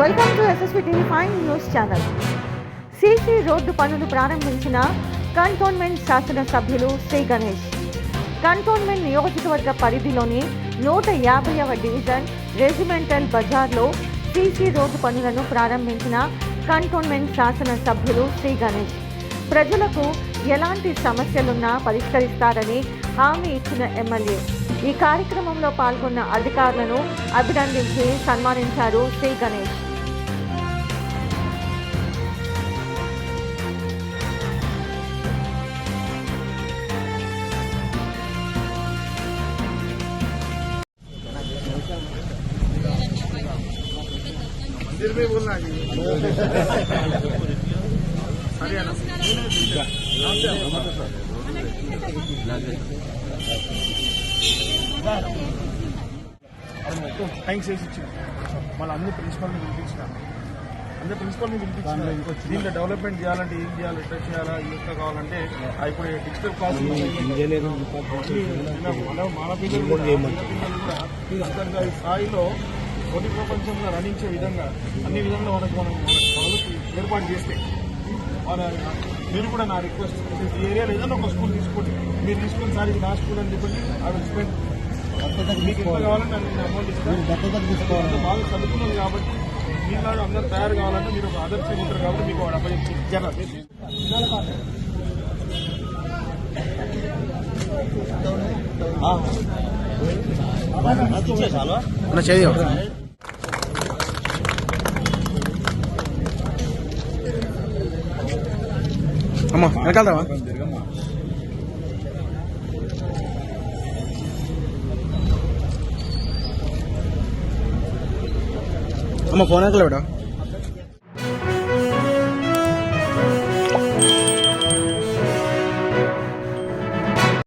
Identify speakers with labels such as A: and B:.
A: Welcome to SSV TV five news channel CC road పనులు ప్రారంభించిన cantonment శాసనసభ్యులు Shri Ganesh. Cantonment నియోజకవర్గ పరిధిలోని నూట యాభైవ డివిజన్ రెజిమెంటల్ బజార్లో సీసీ రోడ్డు పనులను ప్రారంభించిన కంటోన్మెంట్ శాసనసభ్యులు శ్రీ గణేష్. ప్రజలకు ఎలాంటి సమస్యలున్నా పరిష్కరిస్తారని హామీ ఇచ్చిన ఎమ్మెల్యే. ఈ కార్యక్రమంలో పాల్గొన్న అధికారులను అభినందించి సన్మానించారు శ్రీ గణేష్
B: मंदिर में बोलना जी हरियाणा థ్యాంక్స్ చేసి ఇచ్చిన. మళ్ళీ అన్ని ప్రిన్సిపల్ని పిలిపించిన. అందరు ప్రిన్సిపల్ని పిలిపించిన. దీంట్లో డెవలప్మెంట్ చేయాలంటే ఏం చేయాలి ఎట్లా చేయాలా ఎట్లా కావాలంటే ఇప్పుడు డిజిటల్ క్లాస్ మన పిల్లలు కూడా స్థాయిలో పోటీ ప్రపంచంలో రాణించే విధంగా అన్ని విధంగా మనకు మనం ఏర్పాటు చేస్తే మన మీరు కూడా నా రిక్వెస్ట్ ఈ ఏరియాలో ఏదైనా ఒక స్కూల్ తీసుకోండి. మీరు తీసుకుని సార్ ఇది నా స్కూల్ అని చెప్పండి. ఆ విల్ స్పెండ్ మీకు ఎంత కావాలంటే నేను అమౌంట్ ఇస్తాను. బాగా చదువుకున్నారు కాబట్టి మీలాగా అందరూ తయారు కావాలంటే మీరు ఒక ఆదర్శంగా ఉంటారు కాబట్టి మీకు వాడు అబ్బాయి ఇచ్చారు.
C: అన్న అమ్మా వెనకాలదావా అమ్మ ఫోన్ వెనకాల